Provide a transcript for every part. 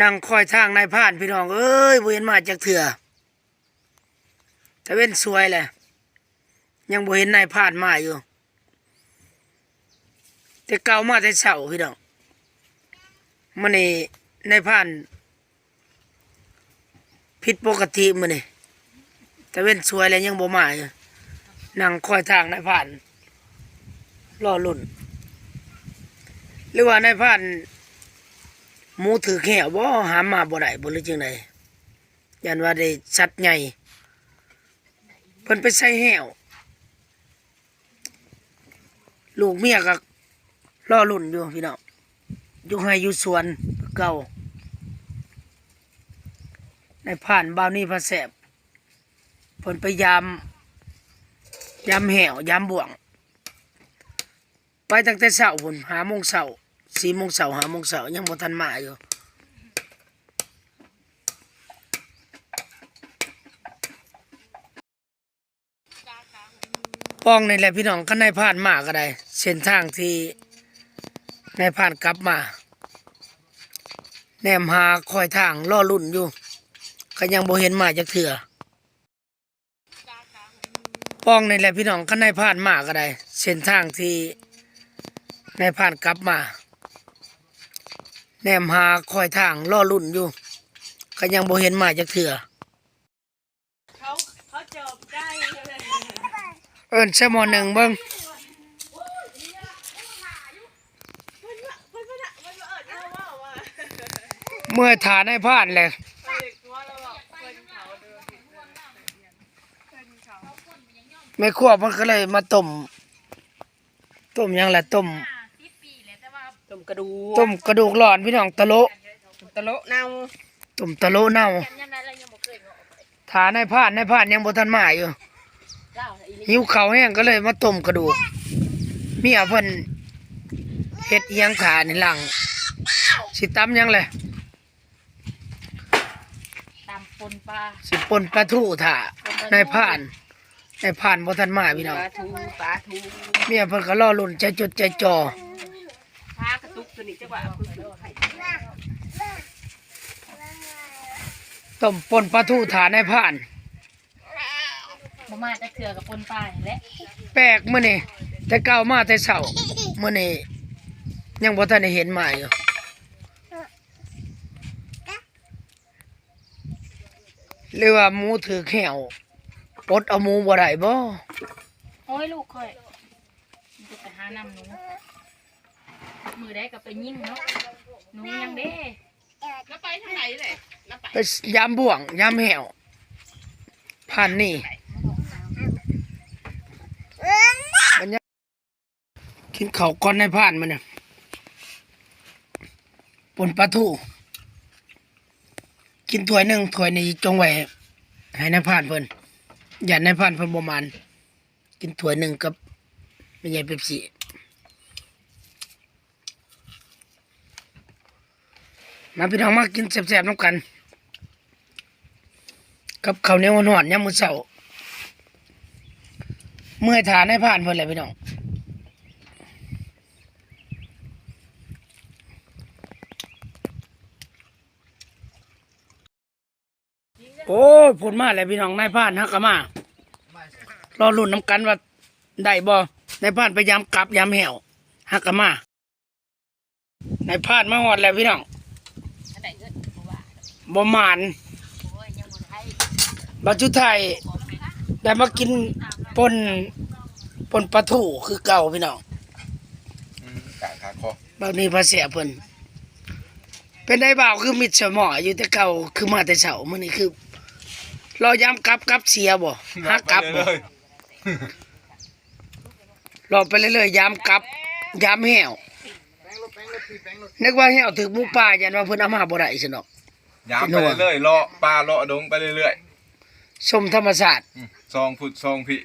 นั่งคอยทางนายผ่านพี่น้องเอ้ยบ่เห็นมาจากเถื่อแต่เว้นสวยแหละยังบ่เห็นนายผ่านมาอยู่ แต่เก่ามาแต่เช้าพี่น้องมื้อนี้นายผ่านผิดปกติมื้อนี้แต่เว้นสวยแล้วยังบ่มาอยู่นั่งคอยทางนายผ่านรอลุ่น หรือว่านายผ่าน หมูถือแขวบ่หามาบ่ได้บ่หรือจังไดยันว่าได้สัตว์ใหญ่เพิ่นไปใส่แหวลูกเมียก็รอลุ่นอยู่พี่น้องอยู่ให้อยู่สวนเก่าในผ่านบ่าวนี้พระแสบเพิ่นไปยามยามแหวยามบ่วง ไปตั้งแต่เช้าพุ่นหาโมงเช้า สี่โมงเช้าหาโมงเช้ายังบ่ทันมาอยู่ป้องนี่แหละพี่น้องก็นายผ่านมาก็ได้เส้นทางที่นายผ่านกลับมาแนมหาคอยทางล่อลุ่นอยู่ก็ยังบ่เห็นมาจากเถื่อป้องนี่แหละพี่น้องก็นายผ่านมาก็ได้เส้นทางที่นายผ่านกลับมา แนมหาคอยทางล่อลุ่นอยู่ก็ยังบ่เห็นมาจากเถื่อเขาเขาจบได้เลยเอิ้นซะหมอหนึ่งเบิ่งมันว่ามันว่ามันว่าเออเจ้าว่าว่าเมื่อฐานนายผ่านแหละเด็กว่าเราบอกเพื่อนเขาเดินผิดเพื่อนเขาแม่ครัวมันก็เลยมาต้มต้มหยังล่ะต้มต้ม กระดูกต้มกระดูกหลอนพี่น้องตะโลตะโลเน่าต้มตะโลเน่าฐานนายผ่านนายผ่านยังบ่ทันมาอยู่เจ้าอีนี่หิวข้าวแห้งก็เลยมาต้มกระดูกเมียเพิ่นเฮ็ดอิหยังขานี่หลังสิตำหยังแหละตามปนปลาสิปนปลาทูถ่านายผ่านนายผ่านบ่ทันมาพี่น้องปลาทูปลาทูเมียเพิ่นก็รอลุ้นใจจดใจจ่อปลากระ ตุกตัวนี้จังหวะเอาคือไข่ต้มปนปลาทูถ่านายผ่าน บ่มาจะเถื่อกับปนปลานี่แหละแปลกมื้อนี้แต่เก่ามาแต่เช้ามื้อนี้ยังบ่ทันได้เห็นมาอยู่หรือว่าหมูถือแขวปลดเอาหมูบ่ได้บ่โอ้ยลูกค่อยมันจะไปหาน้ำหนู มือได้ก็ไปยิ่งเนาะหนูยังเด้แล้วไปทางไหนเลยแล้วไปไปยามบ่วงยามแหวผ่านนี่มันยังกินข้าวก่อนในผ่านมันเนี่ยปนปลาทูกินถ้วยหนึ่งถ้วยนี้จงไว้ให้ในผ่านเพิ่นอย่าในผ่านเพิ่นบ่มานกินถ้วยหนึ่งกับไม่ใช่เป๊ปซี่ มาพี่น้องมากินแซ่บๆน้ำกัน กับข้าวเหนียวหวานๆยามมื้อเช้าเมื่อยทานให้ผ่านเพิ่นแหละพี่น้องโอ้ผลมาแล้วพี่น้องนายผ่านฮักกะมารอลุ้นน้ำกันว่าได้บ่นายผ่านไปยามกลับยามแหวฮักกะมานายผ่านมาฮอดแล้วพี่น้อง อันไหนเงินบ่ว่า บ่หมานโอ้ยยังบ่ได้บัจจุไทยได้มากินปนปนปลาทูคือเก่าพี่น้องอืมกะขาคอบางนี้ภาเสียเพิ่นเป็นได้บ่าวคือมิดสมออยู่แต่เก่าคือมาแต่เช้ามื้อนี้คือรอย้ำกลับกลับเสียบ่ฮักกลับเลบ่ยรอไปเรื่อยๆย้ำกลับย้ำแห้วนึกว่าแห้วถึงหมูป่ายันว่าเพิ่นเอามาบ่ได้ซิเนาะ ยามไปเรื่อยๆเลาะปลาเลาะดงไปเรื่อยชมธรรมศาสตร์ๆอืมซองฟุตซองพี่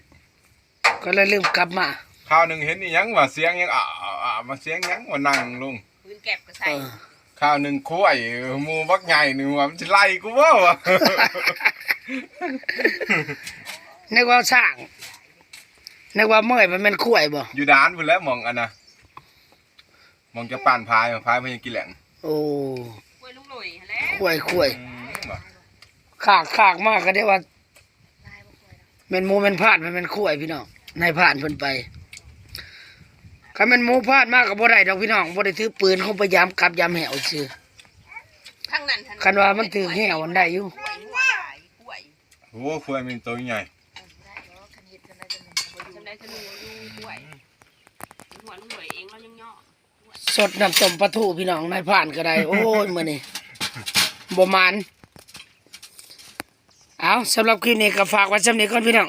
ก็เลยลืมกลับมาข้าวหนึ่งเห็นนี่ยังว่าเสียงยังอ่าอ่ามาเสียงยังว่านั่งลงปืนแก็บก็ใส่เออข้าวหนึ่งคุ้ยหมูบักใหญ่หนึ่งว่ามันจะไล่กูว่าวะ นึกว่าสร้างนึกว่าเมื่อยมันเป็นข่วยบ่อยู่ด้านพุ่นแล้วมองอันน่ะมองจะปั่นพายพายมันยังกินแหลงโอ้กล้ วยวยลุงหลุยแล้วข่วยข่วยอืมบ่ขากขากมากก็ได้ว่าแม่นหมูแม่นพลาดมันแม่นข่วยพี่น้องนายผ่านเพิ่นไปคันแม่นหมูพลาดมากก็บ่ได้ดอกพี่น้องบ่ได้ถือปืนเขาพยายามกลับยามแหวซื่อข้างนั้นถนนคันว่ามันถือแหวมันได้อยู่กล้วยหัวหลายกล้วยโอ้เฟื่อยมันตัวใหญ่จำได้ธนูอยู่กล้วยหัวลุงหลุย สดน้ำต้มปลาทูพี่น้องนายผ่านก็ได้ โอ้ยมือนี่บ่มันเอาสำหรับคลิปนี้ก็ฝากไว้สำนี้ก่อนพี่น้อง